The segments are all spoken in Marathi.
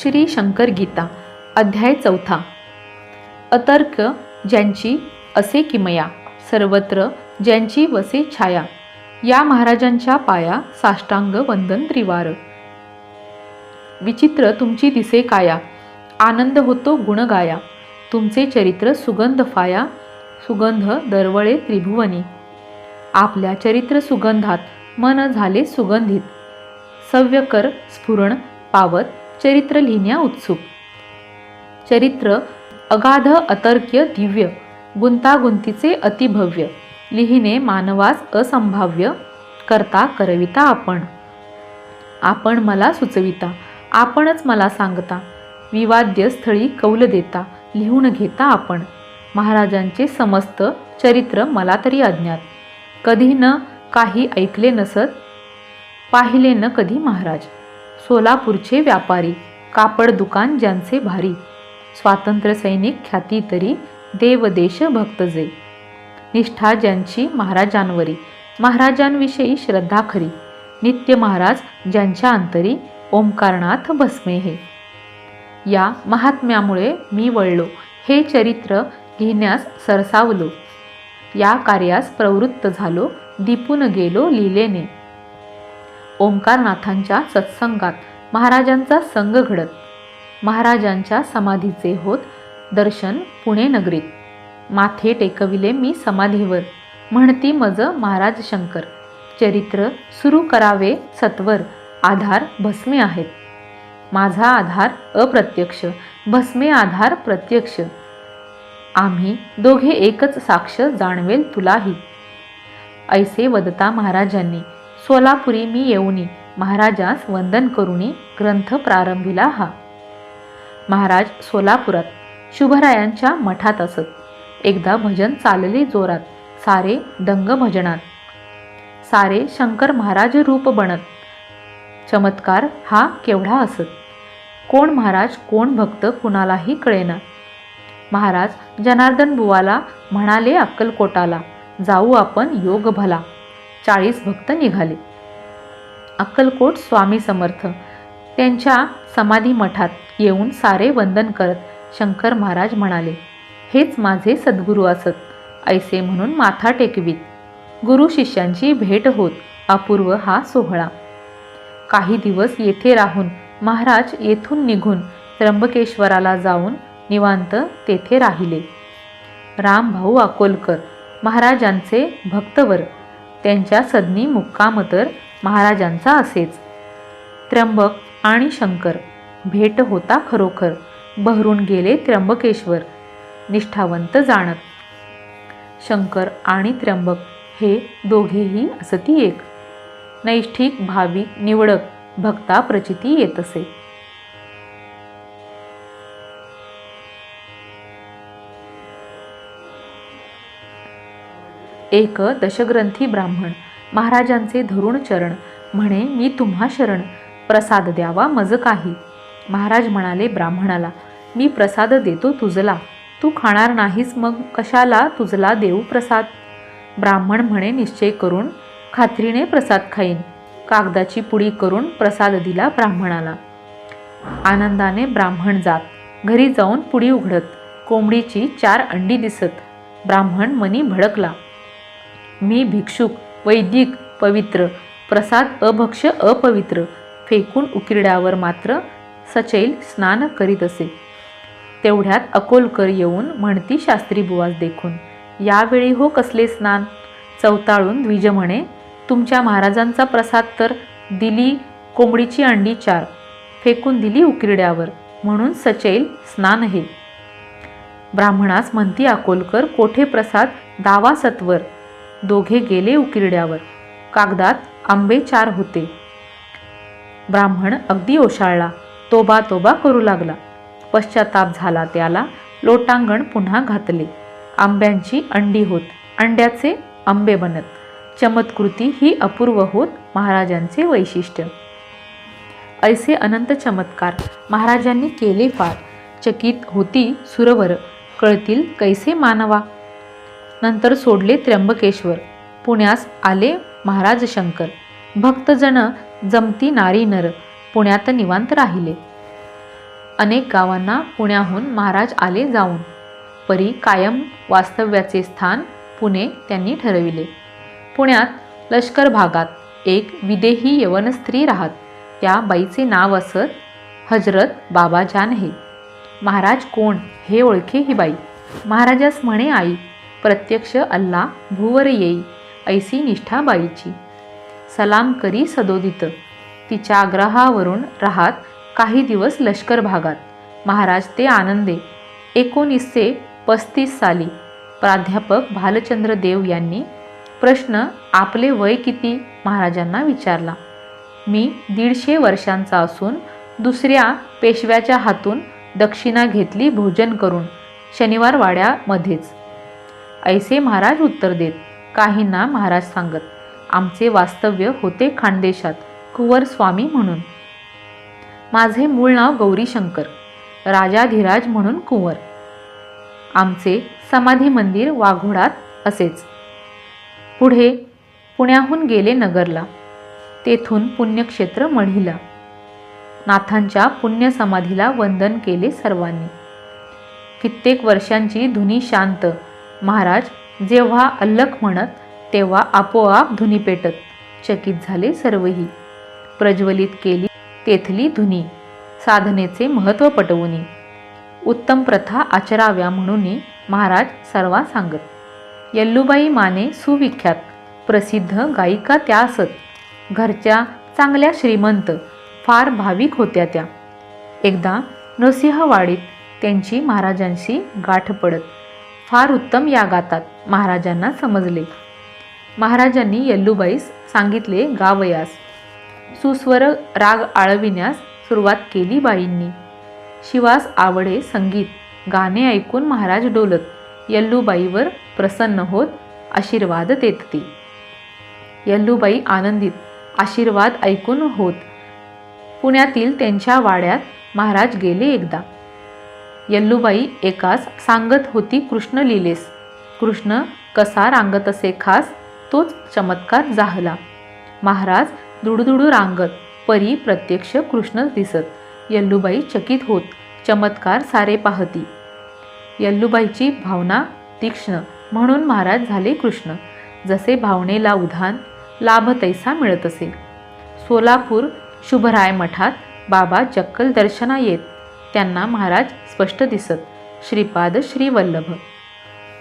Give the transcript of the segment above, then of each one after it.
श्री शंकर गीता अध्याय चौथा. अतर्क ज्यांची असे किमया सर्वत्र ज्यांची वसे छाया या महाराजांच्या पाया साष्टांग वंदन त्रिवार. विचित्र तुमची दिसे काया आनंद होतो गुणगाया तुमचे चरित्र सुगंध फाया सुगंध दरवळे त्रिभुवनी. आपल्या चरित्र सुगंधात मन झाले सुगंधित. सव्यकर स्फुरण पावत चरित्र लिहिण्या उत्सुक. चरित्र अगाध अतर्क्य दिव्य गुंतागुंतीचे अतिभव्य लिहिणे मानवास असंभाव्य करता करविता आपण. आपण मला सुचविता आपणच मला सांगता विवाद्य स्थळी कौल देता लिहून घेता आपण. महाराजांचे समस्त चरित्र मला तरी अज्ञात कधी न काही ऐकले नसत पाहिले न कधी महाराज. सोलापूरचे व्यापारी कापड दुकान ज्यांचे भारी स्वातंत्र्य सैनिक ख्याती तरी देवदेश भक्त जे निष्ठा ज्यांची महाराजांवरी महाराजांविषयी श्रद्धा खरी नित्य महाराज ज्यांच्या अंतरी ओंकारनाथ भस्मे हे. या महात्म्यामुळे मी वळलो हे चरित्र घेण्यास सरसावलो. या कार्यास प्रवृत्त झालो दीपून गेलो लिलेने. ओंकारनाथांच्या सत्संगात महाराजांचा संग घडत. महाराजांच्या समाधीचे होत दर्शन पुणे नगरीत. माथे टेकविले मी समाधीवर. म्हणती मज महाराज शंकर. चरित्र सुरू करावे सत्वर. आधार भस्मे आहेत. माझा आधार अप्रत्यक्ष. भस्मे आधार प्रत्यक्ष. आम्ही दोघे एकच साक्ष जाणवेल तुलाही. ऐसे वदता महाराजांनी. सोलापुरी मी येऊनी. महाराजास वंदन करुणी ग्रंथ प्रारंभिला हा. महाराज सोलापुरात शुभरायांच्या मठात असत. एकदा भजन चालले जोरात. सारे दंग भजनात. सारे शंकर महाराज रूप बनत. चमत्कार हा केवढा असत. कोण महाराज कोण भक्त कुणालाही कळेना. महाराज जनार्दन बुवाला म्हणाले अक्कलकोटाला जाऊ आपण योग भला. चाळीस भक्त निघाले. अक्कलकोट स्वामी समर्थ त्यांच्या समाधी मठात येऊन सारे वंदन करत शंकर महाराज म्हणाले हेच माझे सद्गुरू असत ऐसे म्हणून माथा टेकवीत. गुरु शिष्यांची भेट होत अपूर्व हा सोहळा. काही दिवस येथे राहून महाराज येथून निघून त्र्यंबकेश्वराला जाऊन निवांत तेथे राहिले. रामभाऊ अकोलकर महाराजांचे भक्तवर त्यांच्या सदनी मुक्काम तर महाराजांचा असेच. त्र्यंबक आणि शंकर भेट होता खरोखर बहरून गेले त्र्यंबकेश्वर निष्ठावंत जाणत. शंकर आणि त्र्यंबक हे दोघेही असती एक. नैष्ठिक भाविक निवडक भक्ता प्रचिती येत असे. एक दशग्रंथी ब्राह्मण. महाराजांचे धरुण चरण. म्हणे मी तुम्हा शरण. प्रसाद द्यावा मज काही. महाराज म्हणाले ब्राह्मणाला मी प्रसाद देतो तुझला. तू खाणार नाहीस मग कशाला तुझला देऊ प्रसाद? ब्राह्मण म्हणे निश्चय करून खात्रीने प्रसाद खाईन. कागदाची पुडी करून प्रसाद दिला ब्राह्मणाला. आनंदाने ब्राह्मण जात. घरी जाऊन पुडी उघडत. कोंबडीची चार अंडी दिसत. ब्राह्मण मनी भडकला. मी भिक्षुक वैदिक पवित्र प्रसाद अभक्ष अपवित्र फेकून उकिरड्यावर मात्र सचैल स्नान करीत असे. तेवढ्यात अकोलकर येऊन म्हणती शास्त्री बुवास देखून यावेळी हो कसले स्नान चवताळून द्विज म्हणे तुमच्या महाराजांचा प्रसाद तर दिली कोंबडीची अंडी चार फेकून दिली उकिरड्यावर म्हणून सचैल स्नान हे. ब्राह्मणास म्हणती अकोलकर कोठे प्रसाद? दावा सत्वर दोघे गेले उकिरड्यावर. कागदात आंबे चार होते. ब्राह्मण अगदी ओशाळला. तोबा तोबा करू लागला. पश्चाताप झाला त्याला. लोटांगण पुन्हा घातले. आंब्यांची अंडी होत. अंड्याचे आंबे बनत. चमत्कृती ही अपूर्व होत महाराजांचे वैशिष्ट्य. ऐसे अनंत चमत्कार. महाराजांनी केले फार. चकित होती सुरवर. कळतील कैसे मानवा. नंतर सोडले त्र्यंबकेश्वर. पुण्यास आले महाराज शंकर. भक्तजन जमती नारी नर पुण्यात निवांत राहिले. अनेक गावांना पुण्याहून महाराज आले जाऊन. परी कायम वास्तव्याचे स्थान पुणे त्यांनी ठरविले. पुण्यात लष्कर भागात एक विदेही यवन स्त्री राहत. त्या बाईचे नाव असत हजरत बाबाजान हे महाराज कोण हे ओळखे ही बाई. महाराजास म्हणे आई प्रत्यक्ष अल्ला भूवर येई ऐसी निष्ठा बाईची. सलाम करी सदोदित. तिच्या आग्रहावरून राहत काही दिवस लष्कर भागात. महाराज ते आनंदे. एकोणीसशे पस्तीस साली प्राध्यापक भालचंद्र देव यांनी प्रश्न आपले वय किती? महाराजांना विचारला. मी दीडशे वर्षांचा असून दुसऱ्या पेशव्याच्या हातून दक्षिणा घेतली भोजन करून. शनिवार वाड्यामध्येच. ऐसे महाराज उत्तर देत काहींना महाराज सांगत आमचे वास्तव्य होते खानदेशात कुवर स्वामी म्हणून. माझे मूळ नाव गौरीशंकर राजाधिराज म्हणून कुंवर. आमचे समाधी मंदिर वाघोडात असेच. पुढे पुण्याहून गेले नगरला तेथून पुण्यक्षेत्र मढीला. नाथांच्या पुण्य समाधीला वंदन केले सर्वांनी. कित्येक वर्षांची धुनी शांत महाराज जेव्हा अल्लख म्हणत तेव्हा आपोआप धुनी पेटत. चकित झाले सर्वही. प्रज्वलित केली तेथली धुनी. साधनेचे महत्त्व पटवूनी. उत्तम प्रथा आचराव्या म्हणून महाराज सर्वा सांगत. यल्लूबाई माने सुविख्यात. प्रसिद्ध गायिका त्या असत घरच्या चांगल्या श्रीमंत फार भाविक होत्या त्या. एकदा नृसिंहवाडीत त्यांची महाराजांशी गाठ पडत. फार उत्तम या गातात महाराजांना समजले. महाराजांनी यल्लूबाईस सांगितले गावयास. सुस्वर राग आळविण्यास सुरुवात केली बाईंनी. शिवास आवडे संगीत गाणे ऐकून महाराज डोलत यल्लूबाईवर प्रसन्न होत आशीर्वाद देत ती. यल्लूबाई आनंदित आशीर्वाद ऐकून होत. पुण्यातील त्यांच्या वाड्यात महाराज गेले एकदा. यल्लूबाई एकास सांगत होती कृष्ण लिलेस. कृष्ण कसा रांगत असे खास तोच चमत्कार जाहला महाराज दुडुदुडू रांगत परी प्रत्यक्ष कृष्ण दिसत. यल्लूबाई चकित होत चमत्कार सारे पाहती. यल्लूबाईची भावना तीक्ष्ण म्हणून महाराज झाले कृष्ण. जसे भावनेला उधान लाभ तैसा मिळत असे. सोलापूर शुभराय मठात बाबा जक्कल दर्शना येत. त्यांना महाराज स्पष्ट दिसत श्रीपाद श्रीवल्लभ.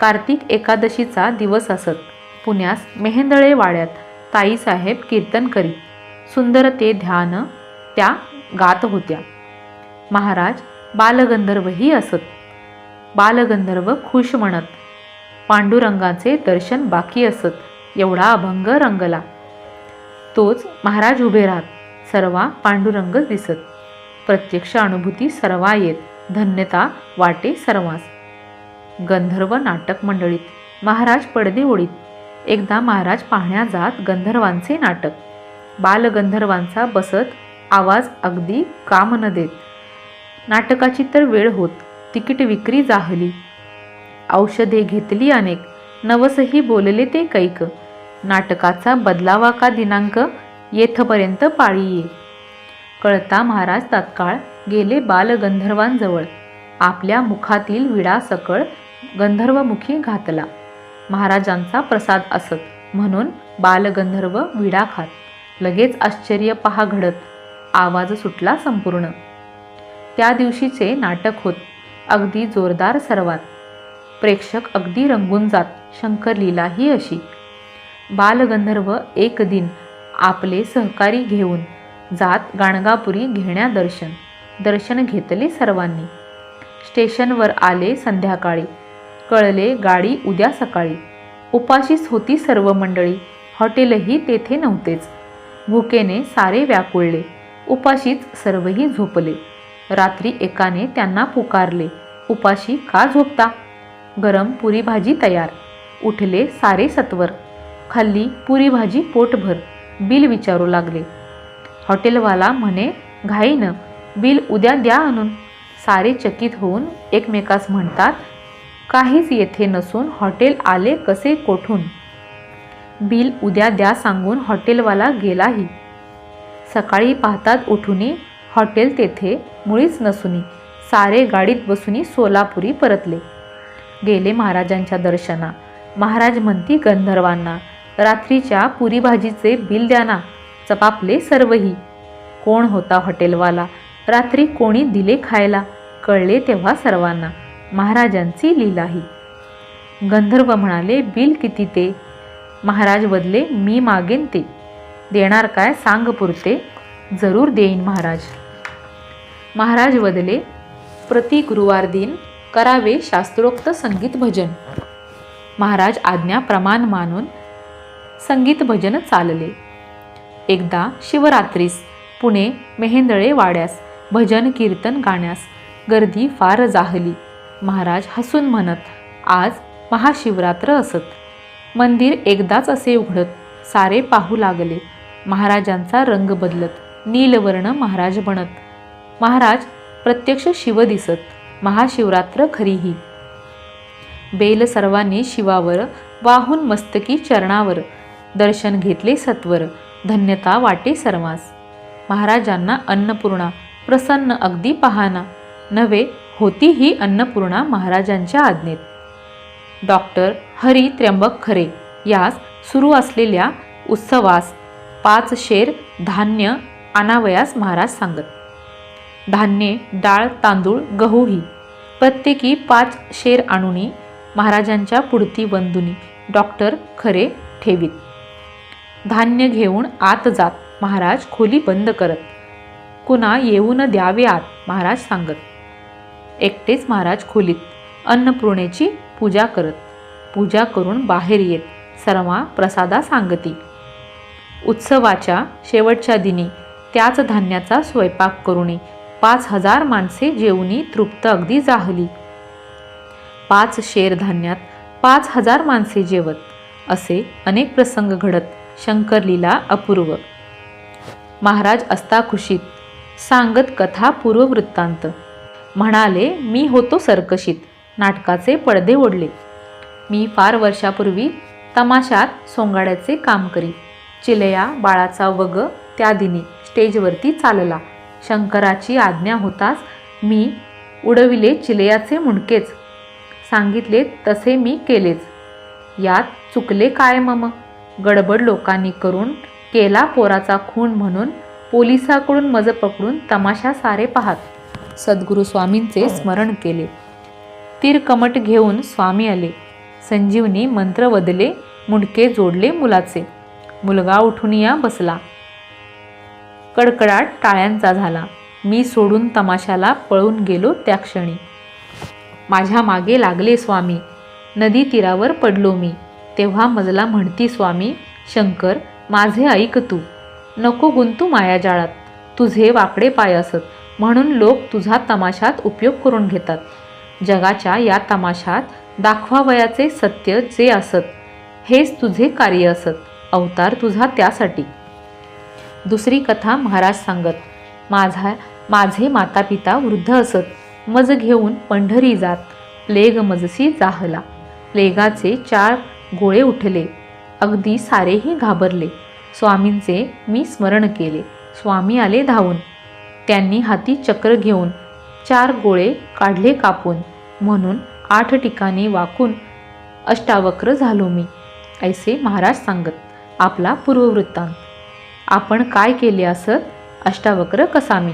कार्तिक एकादशीचा दिवस असत. पुण्यास मेहेंदळे वाड्यात ताईसाहेब कीर्तन करीत सुंदर ते ध्यान त्या गात होत्या. महाराज बालगंधर्वही असत. बालगंधर्व खुश म्हणत पांडुरंगाचे दर्शन बाकी असत एवढा अभंग रंगला. तोच महाराज उभे राहत सर्वा पांडुरंगच दिसत. प्रत्यक्ष अनुभूती सर्वा येत. धन्यता वाटे सर्वांस. गंधर्व नाटक मंडळीत. महाराज पडदे ओढीत. एकदा महाराज पाहण्या जात गंधर्वांचे नाटक. बालगंधर्वांचा बसत आवाज अगदी काम न देत. नाटकाची तर वेळ होत. तिकीट विक्री जाहली. औषधे घेतली अनेक. नवसही बोलले ते कैक. नाटकाचा बदलावा का दिनांक? येथपर्यंत पाळी ये. कळता महाराज तात्काळ गेले बालगंधर्वांजवळ. आपल्या मुखातील विडा सकळ गंधर्वमुखी घातला. महाराजांचा प्रसाद असत म्हणून बालगंधर्व विडा खात. लगेच आश्चर्य पहा घडत. आवाज सुटला संपूर्ण. त्या दिवशीचे नाटक होत अगदी जोरदार सर्वात. प्रेक्षक अगदी रंगून जात शंकर लीला ही अशी. बालगंधर्व एक दिन आपले सहकारी घेऊन जात गाणगापुरी घेण्या दर्शन. दर्शन घेतले सर्वांनी. स्टेशनवर आले संध्याकाळी. कळले गाडी उद्या सकाळी. उपाशीच होती सर्व मंडळी. हॉटेलही तेथे नव्हतेच. भुकेने सारे व्याकुळले. उपाशीच सर्वही झोपले. रात्री एकाने त्यांना पुकारले उपाशी का झोपता? गरम पुरी भाजी तयार. उठले सारे सत्वर. खाल्ली पुरी भाजी पोटभर. बिल विचारू लागले. हॉटेलवाला म्हणे घाईनं बिल उद्या द्या आणून. सारे चकित होऊन एकमेकास म्हणतात काहीच येथे नसून हॉटेल आले कसे कोठून? बिल उद्या द्या सांगून हॉटेलवाला गेलाही. सकाळी पाहतात उठूनी हॉटेल तेथे मुळीच नसुनी. सारे गाडीत बसूनी सोलापुरी परतले. गेले महाराजांच्या दर्शना. महाराज म्हणती गंधर्वांना रात्रीच्या पुरी भाजीचे बिल द्या ना. चपापले सर्वही. कोण होता हॉटेलवाला? रात्री कोणी दिले खायला? कळले तेव्हा सर्वांना. महाराजांची लीलाही. गंधर्व म्हणाले बिल किती ते? महाराज बदले मी मागेन ते. देणार काय सांग पुरते? जरूर देईन महाराज. महाराज बदले प्रति गुरुवार दिन करावे शास्त्रोक्त संगीत भजन. महाराज आज्ञा प्रमाण मानून संगीत भजन चालले. एकदा शिवरात्रीस पुणे मेहेंदळे वाड्यास भजन कीर्तन गाण्यास गर्दी फार जाहली. महाराज हसून म्हणत आज महाशिवरात्र असत. मंदिर एकदाच असे उघडत सारे पाहू लागले. महाराजांचा रंग बदलत नीलवर्ण महाराज बनत. महाराज प्रत्यक्ष शिव दिसत महाशिवरात्र खरीही. बेल सर्वांनी शिवावर वाहून मस्तकी चरणावर दर्शन घेतले सत्वर. धन्यता वाटे सर्वांस महाराजांना अन्नपूर्णा प्रसन्न अगदी पहाना. नव्हे होती ही अन्नपूर्णा महाराजांच्या आज्ञेत. डॉक्टर हरी त्र्यंबक खरे यास सुरू असलेल्या उत्सवास पाच शेर धान्य आणावयास महाराज सांगत. धान्ये डाळ तांदूळ गहूही प्रत्येकी पाच शेर आणुनी महाराजांच्या पुढती वंदुनी डॉक्टर खरे ठेवीत. धान्य घेऊन आत जात. महाराज खोली बंद करत. कुणा येऊन द्यावे आत महाराज सांगत. एकटेच महाराज खोलीत. अन्नपूर्णेची पूजा करत. पूजा करून बाहेर येत. सर्वा प्रसादा सांगती. उत्सवाच्या शेवटच्या दिनी त्याच धान्याचा स्वयंपाक करुणी पाच हजार माणसे जेवणी तृप्त अगदी जाहली. पाच शेर धान्यात पाच हजार माणसे जेवत. असे अनेक प्रसंग घडत. शंकरलीला अपूर्व. महाराज असता खुशीत सांगत कथा पूर्ववृत्तांत. म्हणाले मी होतो सर्कशीत नाटकाचे पडदे ओढले. मी फार वर्षापूर्वी तमाशात सोंगाड्याचे काम करी. चिलया बाळाचा वग त्या दिनी स्टेजवरती चालला. शंकराची आज्ञा होताच मी उडविले चिलयाचे मुंडकेच. सांगितले तसे मी केलेच. यात चुकले काय मम? गडबड लोकांनी करून केला पोराचा खून म्हणून पोलिसाकडून मज पकडून तमाशा सारे पाहत. सद्गुरू स्वामींचे स्मरण केले. तीर कमट घेऊन स्वामी आले. संजीवनी मंत्र वदले मुंडके जोडले मुलाचे. मुलगा उठून या बसला. कडकडाट टाळ्यांचा झाला. मी सोडून तमाशाला पळून गेलो त्या क्षणी. माझ्या मागे लागले स्वामी. नदी तीरावर पडलो मी. तेव्हा मजला म्हणती स्वामी शंकर माझे ऐक तू. नको गुंतू मायाजाळात तुझे वाकडे पाय असत. म्हणून लोक तुझा तमाशात उपयोग करून घेतात. जगाच्या या तमाशात दाखवावयाचे सत्य जे असत हेच तुझे कार्य असत. अवतार तुझा त्यासाठी. दुसरी कथा महाराज सांगत माझा माझे माता पिता वृद्ध असत. मज घेऊन पंढरी जात. प्लेग मजसी जाहला. प्लेगाचे चार गोळे उठले. अगदी सारेही घाबरले. स्वामींचे मी स्मरण केले. स्वामी आले धावून. त्यांनी हाती चक्र घेऊन चार गोळे काढले कापून. म्हणून आठ ठिकाणी वाकून अष्टावक्र झालो मी. ऐसे महाराज सांगत आपला पूर्ववृत्तांत. आपण काय केले असत? अष्टावक्र कसामी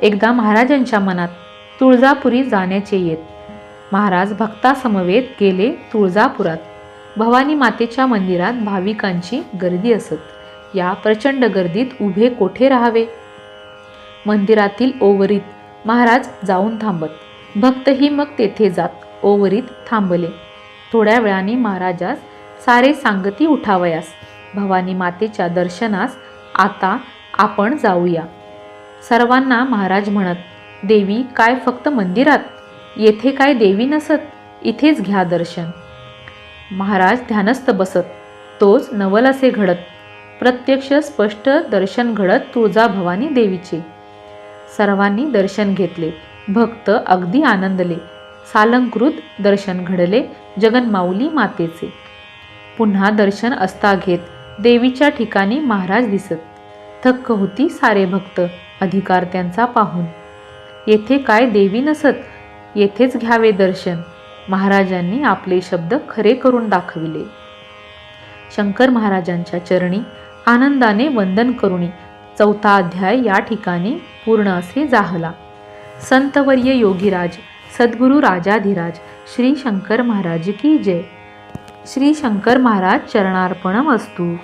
एकदा महाराजांच्या मनात तुळजापुरी जाण्याचे येत. महाराज भक्तासमवेत गेले तुळजापुरात. भवानी मातेच्या मंदिरात भाविकांची गर्दी असत. या प्रचंड गर्दीत उभे कोठे राहावे? मंदिरातील ओवरीत महाराज जाऊन थांबत. भक्तही मग तेथे जात ओवरीत थांबले. थोड्या वेळाने महाराजास सारे सांगती उठावयास. भवानी मातेच्या दर्शनास आता आपण जाऊया. सर्वांना महाराज म्हणत देवी काय फक्त मंदिरात? येथे काय देवी नसत? इथेच घ्या दर्शन. महाराज ध्यानस्थ बसत. तोच नवल असे घडत. प्रत्यक्ष स्पष्ट दर्शन घडत तुळजा भवानी देवीचे. सर्वांनी दर्शन घेतले. भक्त अगदी आनंदले. सालंकृत दर्शन घडले जगन्माऊली मातेचे. पुन्हा दर्शन असता घेत देवीच्या ठिकाणी महाराज दिसत. थक्क होती सारे भक्त. अधिकार त्यांचा पाहून. येथे काय देवी नसत? येथेच घ्यावे दर्शन. महाराजांनी आपले शब्द खरे करून दाखविले. शंकर महाराजांच्या चरणी आनंदाने वंदन करुणी चौथा अध्याय या ठिकाणी पूर्ण असे जाहला. संतवर्य योगीराज सद्गुरू राजाधिराज श्री शंकर महाराज की जय. श्री शंकर महाराज चरणार्पणम असतू